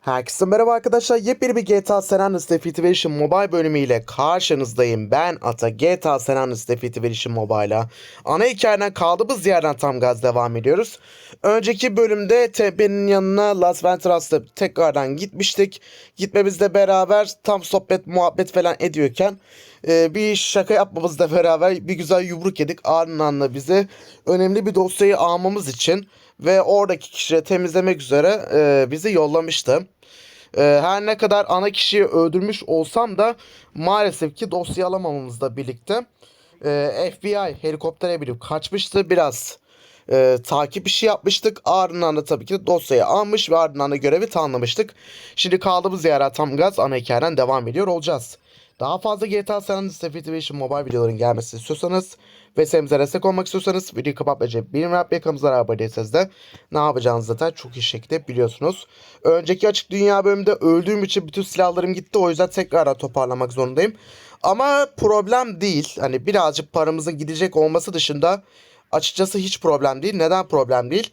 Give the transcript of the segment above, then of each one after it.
Herkese merhaba arkadaşlar. Yepyeni bir GTA San Andreas Edition Mobile bölümüyle karşınızdayım. Ben Ata GTA San Andreas Definitive Edition Mobile'a. Ana hikayeden kaldığımız yerden tam gaz devam ediyoruz. Önceki bölümde Tepe'nin yanına Las Venturas'ta tekrardan gitmiştik. Gitmemizle beraber tam sohbet muhabbet falan ediyorken e, bir şaka yapmamızla beraber bir güzel yumruk yedik. Ardından da bize önemli bir dosyayı almamız için ve oradaki kişiye temizlemek üzere e, bizi yollamıştı. E, her ne kadar ana kişiyi öldürmüş olsam da maalesef ki dosya alamamamızla birlikte e, FBI helikoptere binip kaçmıştı. Biraz e, takip işi yapmıştık. Ardından da tabii ki dosyayı almış ve ardından da görevi tamamlamıştık. Şimdi kaldığımız yere tam gaz ana hikayeden devam ediyor olacağız. Daha fazla GTA San Andreas Definitive Mobile videoların gelmesini istiyorsanız ve serimize destek olmak istiyorsanız videoyu kapatmayacak bir rap yakamızdan abone değilseniz de ne yapacağınızı zaten çok iyi şekilde biliyorsunuz. Önceki açık dünya bölümünde öldüğüm için bütün silahlarım gitti o yüzden tekrar toparlamak zorundayım. Ama problem değil. Hani birazcık paramızın gidecek olması dışında açıkçası hiç problem değil. Neden problem değil?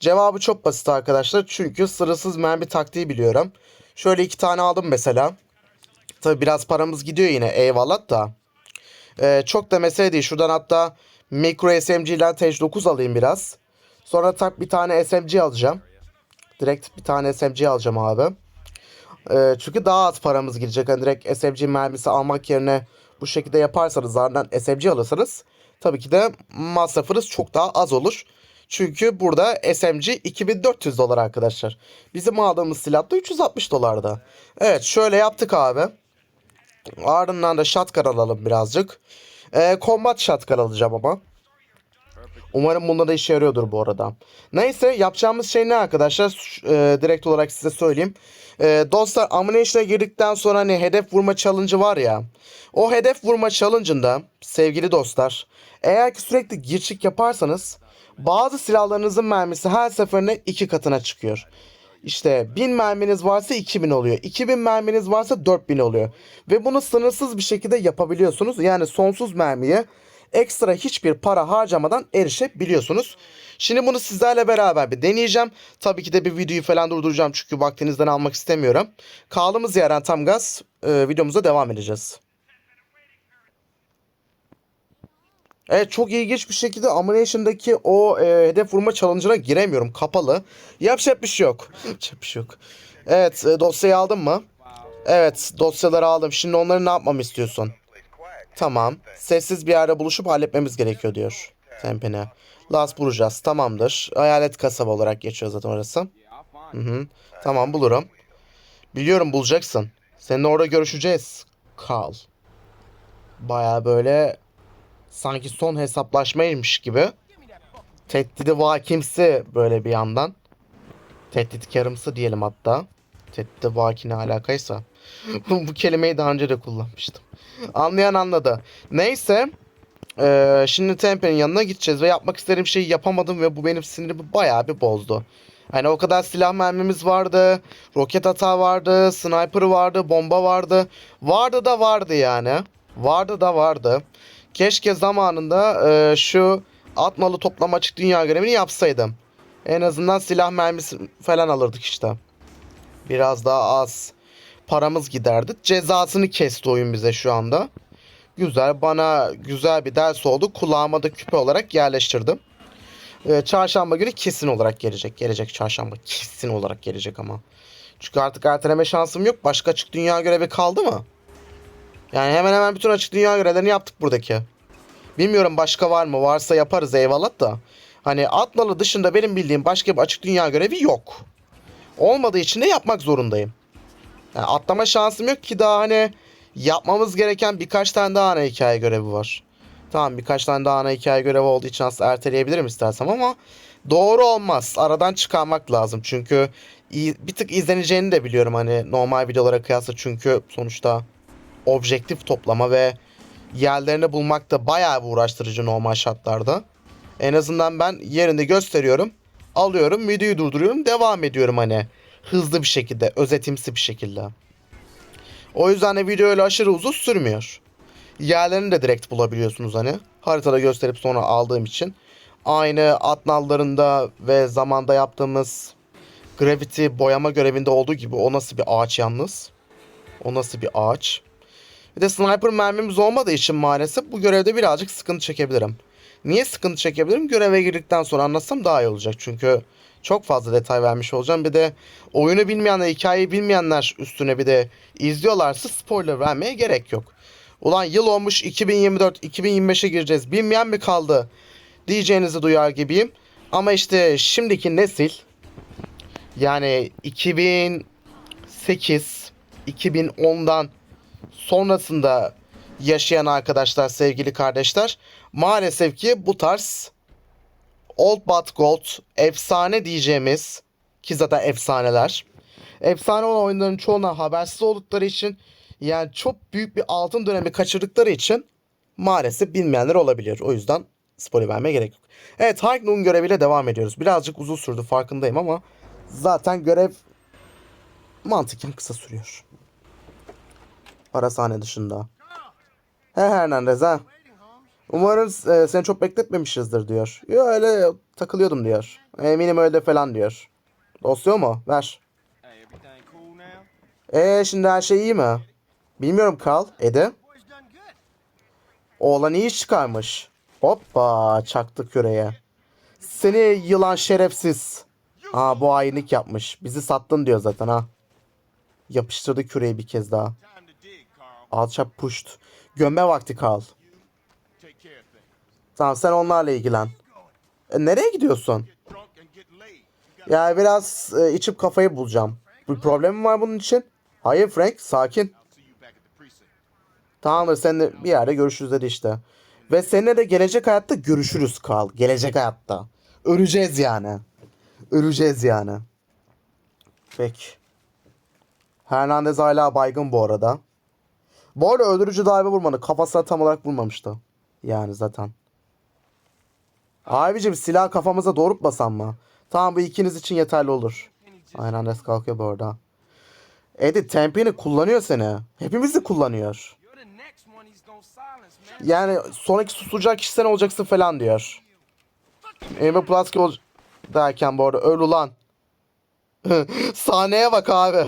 Cevabı çok basit arkadaşlar. Çünkü sırasız mermi taktiği biliyorum. Şöyle iki tane aldım mesela. Tabi biraz paramız gidiyor yine eyvallah da. Ee, çok da mesele değil. Şuradan hatta micro SMG ile Tej 9 alayım biraz. Sonra tak bir tane SMG alacağım. Direkt bir tane SMG alacağım abi. Ee, çünkü daha az paramız gidecek. Hani direkt SMG mermisi almak yerine bu şekilde yaparsanız ardından SMG alırsanız tabii ki de masrafınız çok daha az olur. Çünkü burada SMG 2400 dolar arkadaşlar. Bizim aldığımız silah da 360 dolarda. Evet şöyle yaptık abi. Ardından da shotgun alalım birazcık. Ee, combat shotgun alacağım ama. Umarım bunda da işe yarıyordur bu arada. Neyse yapacağımız şey ne arkadaşlar? E, direkt olarak size söyleyeyim. E, dostlar Ammunition'a girdikten sonra hani hedef vurma challenge'ı var ya. O hedef vurma challenge'ında sevgili dostlar. Eğer ki sürekli girçik yaparsanız bazı silahlarınızın mermisi her seferinde iki katına çıkıyor. İşte 1000 merminiz varsa 2000 oluyor. 2000 merminiz varsa 4000 oluyor. Ve bunu sınırsız bir şekilde yapabiliyorsunuz. Yani sonsuz mermiye ekstra hiçbir para harcamadan erişebiliyorsunuz. Şimdi bunu sizlerle beraber bir deneyeceğim. Tabii ki de bir videoyu falan durduracağım çünkü vaktinizden almak istemiyorum. Kaldığımız yerden tam gaz e, videomuza devam edeceğiz. Evet çok ilginç bir şekilde Ammunition'daki o e, hedef vurma challenge'ına giremiyorum. Kapalı. Yapacak bir şey yok. Yapacak bir şey yok. Evet e, dosyayı aldın mı? Evet dosyaları aldım. Şimdi onları ne yapmamı istiyorsun? Tamam. Sessiz bir yerde buluşup halletmemiz gerekiyor diyor. Tempene. Las bulacağız. Tamamdır. Hayalet kasaba olarak geçiyor zaten orası. Hı hı. Tamam bulurum. Biliyorum bulacaksın. Seninle orada görüşeceğiz. Kal. Baya böyle sanki son hesaplaşmaymış gibi. Tehdidi vakimsi böyle bir yandan. Tehdit karımsı diyelim hatta. Tehdidi vaki ne alakaysa. Bu kelimeyi daha önce de kullanmıştım. Anlayan anladı. Neyse. Ee, şimdi Tempe'nin yanına gideceğiz ve yapmak istediğim şeyi yapamadım ve bu benim sinirimi bayağı bir bozdu. Hani o kadar silah mermimiz vardı, roket hata vardı, sniper vardı, bomba vardı. Vardı da vardı yani. Vardı da vardı. Keşke zamanında e, şu atmalı toplam açık dünya görevini yapsaydım. En azından silah mermisi falan alırdık işte. Biraz daha az paramız giderdi. Cezasını kesti oyun bize şu anda. Güzel bana güzel bir ders oldu. Kulağıma da küpe olarak yerleştirdim. Ee, çarşamba günü kesin olarak gelecek. Gelecek çarşamba kesin olarak gelecek ama. Çünkü artık erteleme şansım yok. Başka açık dünya görevi kaldı mı? Yani hemen hemen bütün açık dünya görevlerini yaptık buradaki. Bilmiyorum başka var mı? Varsa yaparız eyvallah da. Hani Atlalı dışında benim bildiğim başka bir açık dünya görevi yok. Olmadığı için de yapmak zorundayım. Yani atlama şansım yok ki daha hani yapmamız gereken birkaç tane daha ana hikaye görevi var. Tamam birkaç tane daha ana hikaye görevi olduğu için aslında erteleyebilirim istersem ama doğru olmaz. Aradan çıkarmak lazım. Çünkü bir tık izleneceğini de biliyorum hani normal videolara kıyasla çünkü sonuçta objektif toplama ve yerlerini bulmak da bayağı bir uğraştırıcı normal şartlarda. En azından ben yerinde gösteriyorum. Alıyorum, videoyu durduruyorum, devam ediyorum hani. Hızlı bir şekilde, özetimsi bir şekilde. O yüzden de video öyle aşırı uzun sürmüyor. Yerlerini de direkt bulabiliyorsunuz hani. Haritada gösterip sonra aldığım için. Aynı Atnallarında ve zamanda yaptığımız Gravity boyama görevinde olduğu gibi o nasıl bir ağaç yalnız? O nasıl bir ağaç? Bir de sniper mermimiz olmadığı için maalesef bu görevde birazcık sıkıntı çekebilirim. Niye sıkıntı çekebilirim? Göreve girdikten sonra anlatsam daha iyi olacak. Çünkü çok fazla detay vermiş olacağım. Bir de oyunu bilmeyenler, hikayeyi bilmeyenler üstüne bir de izliyorlarsa spoiler vermeye gerek yok. Ulan yıl olmuş 2024, 2025'e gireceğiz. Bilmeyen mi kaldı? Diyeceğinizi duyar gibiyim. Ama işte şimdiki nesil yani 2008, 2010'dan sonrasında yaşayan arkadaşlar, sevgili kardeşler maalesef ki bu tarz Old But Gold efsane diyeceğimiz ki zaten efsaneler. Efsane olan oyunların çoğundan habersiz oldukları için yani çok büyük bir altın dönemi kaçırdıkları için maalesef bilmeyenler olabilir. O yüzden spoiler vermeye gerek yok. Evet Noon göreviyle devam ediyoruz. Birazcık uzun sürdü farkındayım ama zaten görev mantıken kısa sürüyor. Para sahne dışında. He Hernandez ha. Umarım e, seni çok bekletmemişizdir diyor. Yo öyle takılıyordum diyor. Eminim öyle falan diyor. Dosya mu? Ver. Eee şimdi her şey iyi mi? Bilmiyorum Kal. Ede. Oğlan iyi çıkarmış. Hoppa çaktı küreye. Seni yılan şerefsiz. Aa bu hainlik yapmış. Bizi sattın diyor zaten ha. Yapıştırdı küreyi bir kez daha. Alçak puşt. Gömme vakti kal. Tamam sen onlarla ilgilen. E, nereye gidiyorsun? Get drunk and get laid. You got Ya biraz e, içip kafayı bulacağım. Bir problemin var bunun için? Hayır Frank sakin. Tamamdır seninle bir yerde görüşürüz dedi işte. Ve seninle de gelecek hayatta görüşürüz Kal. Gelecek hayatta. Öleceğiz yani. Öleceğiz yani. Peki. Hernandez hala baygın bu arada. Bu arada öldürücü darbe vurmadı. Kafasına tam olarak vurmamıştı. Yani zaten. Abicim silah kafamıza doğrultmasan mı? Tamam bu ikiniz için yeterli olur. Hernandez kalkıyor bu arada. Eddie Tempini kullanıyor seni. Hepimizi kullanıyor. Yani sonraki susacak kişi sen olacaksın falan diyor. Emre Plaski derken bu arada öl ulan. Sahneye bak abi.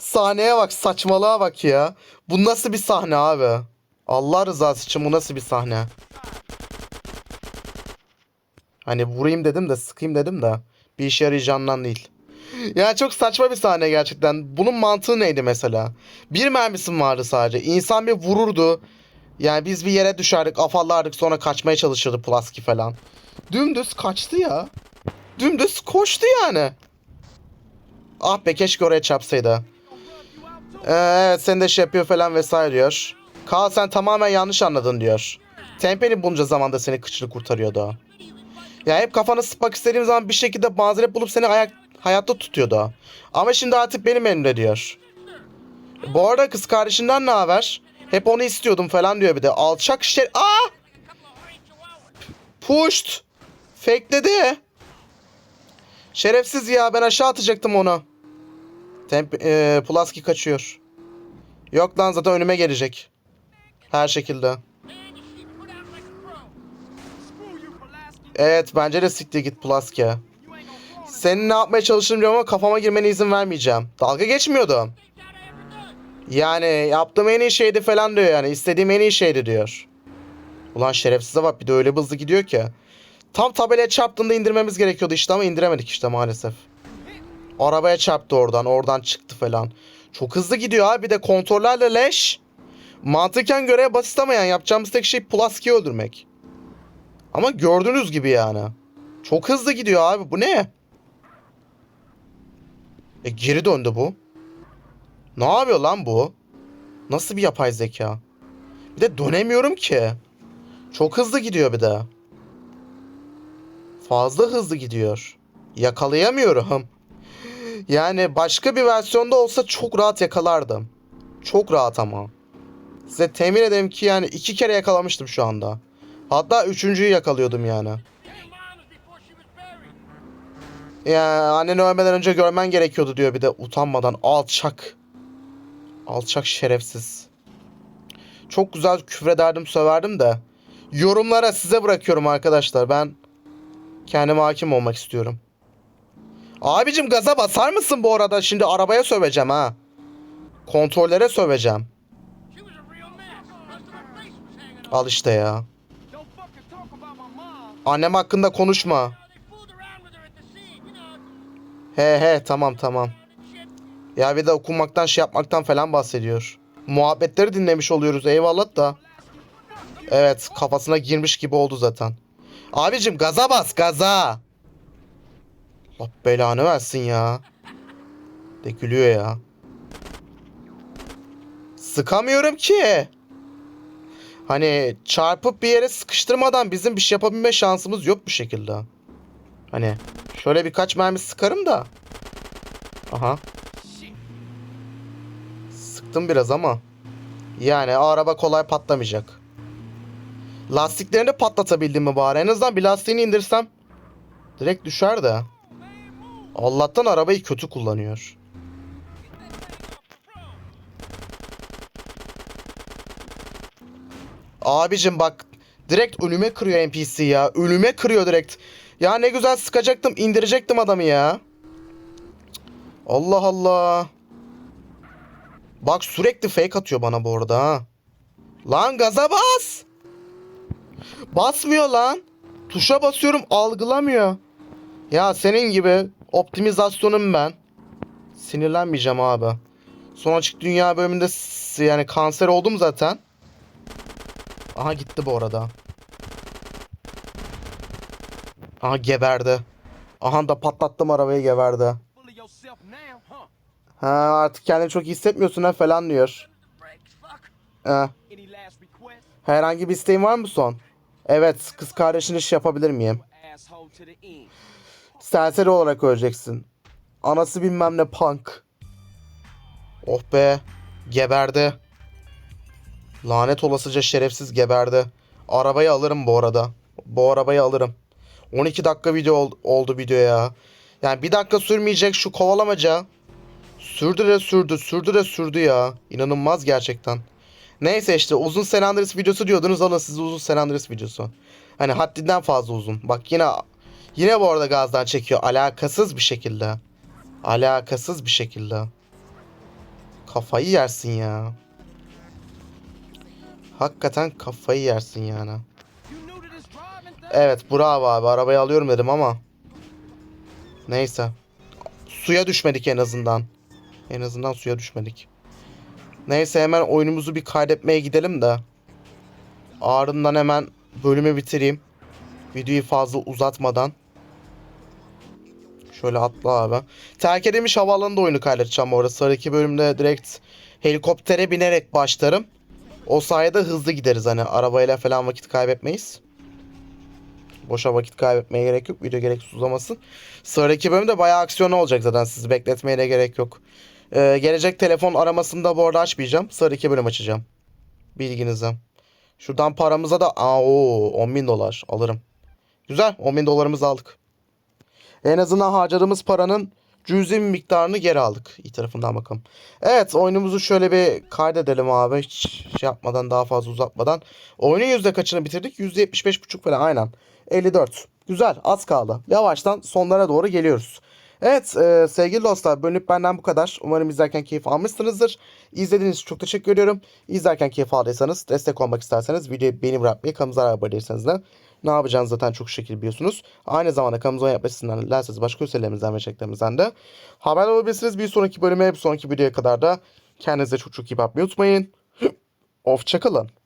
Sahneye bak saçmalığa bak ya. Bu nasıl bir sahne abi? Allah rızası için bu nasıl bir sahne? Hani vurayım dedim de sıkayım dedim de bir işe yarayacağından değil. Ya çok saçma bir sahne gerçekten. Bunun mantığı neydi mesela? Bir mermisim vardı sadece. İnsan bir vururdu. Yani biz bir yere düşerdik, afallardık sonra kaçmaya çalışırdı Pulaski falan. Dümdüz kaçtı ya. Dümdüz koştu yani. Ah be keşke oraya çarpsaydı. Ee, sen de şey yapıyor falan vesaire diyor. Kaan sen tamamen yanlış anladın diyor. Tempeni bunca zamanda seni kıçını kurtarıyordu. Ya hep kafanı sıkmak istediğim zaman bir şekilde mazeret bulup seni ayak, hayatta tutuyordu. Ama şimdi artık benim elimde diyor. Bu arada kız kardeşinden ne haber? Hep onu istiyordum falan diyor bir de. Alçak şey... Aa! Pushed. Fakeledi. Şerefsiz ya ben aşağı atacaktım onu. Temp e, Pulaski kaçıyor. Yok lan zaten önüme gelecek. Her şekilde. Evet bence de siktir git Pulaski. Senin ne yapmaya çalıştığını biliyorum ama kafama girmene izin vermeyeceğim. Dalga geçmiyordum. Yani yaptığım en iyi şeydi falan diyor yani. İstediğim en iyi şeydi diyor. Ulan şerefsize bak bir de öyle hızlı gidiyor ki. Tam tabelaya çarptığında indirmemiz gerekiyordu işte ama indiremedik işte maalesef. Arabaya çarptı oradan. Oradan çıktı falan. Çok hızlı gidiyor abi. Bir de kontrollerle leş. Mantıken göre basit ama yani yapacağımız tek şey Pulaski'yi öldürmek. Ama gördüğünüz gibi yani. Çok hızlı gidiyor abi. Bu ne? E geri döndü bu. Ne yapıyor lan bu? Nasıl bir yapay zeka? Bir de dönemiyorum ki. Çok hızlı gidiyor bir de. Fazla hızlı gidiyor. Yakalayamıyorum. Yani başka bir versiyonda olsa çok rahat yakalardım. Çok rahat ama. Size temin ederim ki yani iki kere yakalamıştım şu anda. Hatta üçüncüyü yakalıyordum yani. Ya annen ölmeden önce görmen gerekiyordu diyor bir de utanmadan alçak. Alçak şerefsiz. Çok güzel küfrederdim söverdim de. Yorumlara size bırakıyorum arkadaşlar. Ben kendime hakim olmak istiyorum. Abicim gaza basar mısın bu arada? Şimdi arabaya söveceğim ha. Kontrollere söveceğim. Al işte ya. Annem hakkında konuşma. He he tamam tamam. Ya bir de okunmaktan şey yapmaktan falan bahsediyor. Muhabbetleri dinlemiş oluyoruz eyvallah da. Evet kafasına girmiş gibi oldu zaten. Abicim gaza bas gaza. Allah belanı versin ya. De gülüyor ya. Sıkamıyorum ki. Hani çarpıp bir yere sıkıştırmadan bizim bir şey yapabilme şansımız yok bu şekilde. Hani şöyle birkaç mermi sıkarım da. Aha. Sıktım biraz ama. Yani araba kolay patlamayacak. Lastiklerini patlatabildim mi bari? En azından bir lastiğini indirsem direkt düşer de. Allah'tan arabayı kötü kullanıyor. Abicim bak direkt önüme kırıyor NPC ya. Önüme kırıyor direkt. Ya ne güzel sıkacaktım indirecektim adamı ya. Allah Allah. Bak sürekli fake atıyor bana bu arada ha. Lan gaza bas. Basmıyor lan. Tuşa basıyorum algılamıyor. Ya senin gibi optimizasyonum ben. Sinirlenmeyeceğim abi. Son açık dünya bölümünde yani kanser oldum zaten. Aha gitti bu arada. Aha geberdi. Aha da patlattım arabayı geberdi. Ha artık kendini çok iyi hissetmiyorsun ha falan diyor. Ha, herhangi bir isteğin var mı son? Evet kız kardeşin iş yapabilir miyim? Serseri olarak öleceksin. Anası bilmem ne punk. Oh be. Geberdi. Lanet olasıca şerefsiz geberdi. Arabayı alırım bu arada. Bu arabayı alırım. 12 dakika video ol- oldu video ya. Yani bir dakika sürmeyecek şu kovalamaca. Sürdü de sürdü, sürdü de sürdü ya. İnanılmaz gerçekten. Neyse işte uzun San Andreas videosu diyordunuz alın size uzun San Andreas videosu. Hani haddinden fazla uzun. Bak yine Yine bu arada gazdan çekiyor. Alakasız bir şekilde. Alakasız bir şekilde. Kafayı yersin ya. Hakikaten kafayı yersin yani. Evet bravo abi arabayı alıyorum dedim ama. Neyse. Suya düşmedik en azından. En azından suya düşmedik. Neyse hemen oyunumuzu bir kaydetmeye gidelim de. Ardından hemen bölümü bitireyim. Videoyu fazla uzatmadan. Şöyle atla abi. Terk edilmiş havaalanında oyunu kaydedeceğim orada. Sonraki bölümde direkt helikoptere binerek başlarım. O sayede hızlı gideriz hani arabayla falan vakit kaybetmeyiz. Boşa vakit kaybetmeye gerek yok. Video gereksiz uzamasın. Sonraki bölümde bayağı aksiyon olacak zaten. Sizi bekletmeye de gerek yok. Ee, gelecek telefon aramasını da bu arada açmayacağım. Sonraki bölüm açacağım. Bilginize. Şuradan paramıza da aa, oo, 10 bin dolar alırım. Güzel 10 bin dolarımızı aldık. En azından harcadığımız paranın cüzi miktarını geri aldık. İyi tarafından bakalım. Evet oyunumuzu şöyle bir kaydedelim abi. Hiç şey yapmadan daha fazla uzatmadan. Oyunun yüzde kaçını bitirdik? Yüzde buçuk falan aynen. 54. Güzel az kaldı. Yavaştan sonlara doğru geliyoruz. Evet e, sevgili dostlar bölüm benden bu kadar. Umarım izlerken keyif almışsınızdır. İzlediğiniz için çok teşekkür ediyorum. İzlerken keyif aldıysanız destek olmak isterseniz videoyu beğeni bırakmayı kanalımıza abone değilseniz de ne yapacağınızı zaten çok şekil biliyorsunuz. Aynı zamanda kanalımıza yapmasından dilerseniz başka üselerimizden ve çeklerimizden de haber olabilirsiniz. Bir sonraki bölüme bir sonraki videoya kadar da kendinize çok çok iyi bakmayı unutmayın. Hoşçakalın.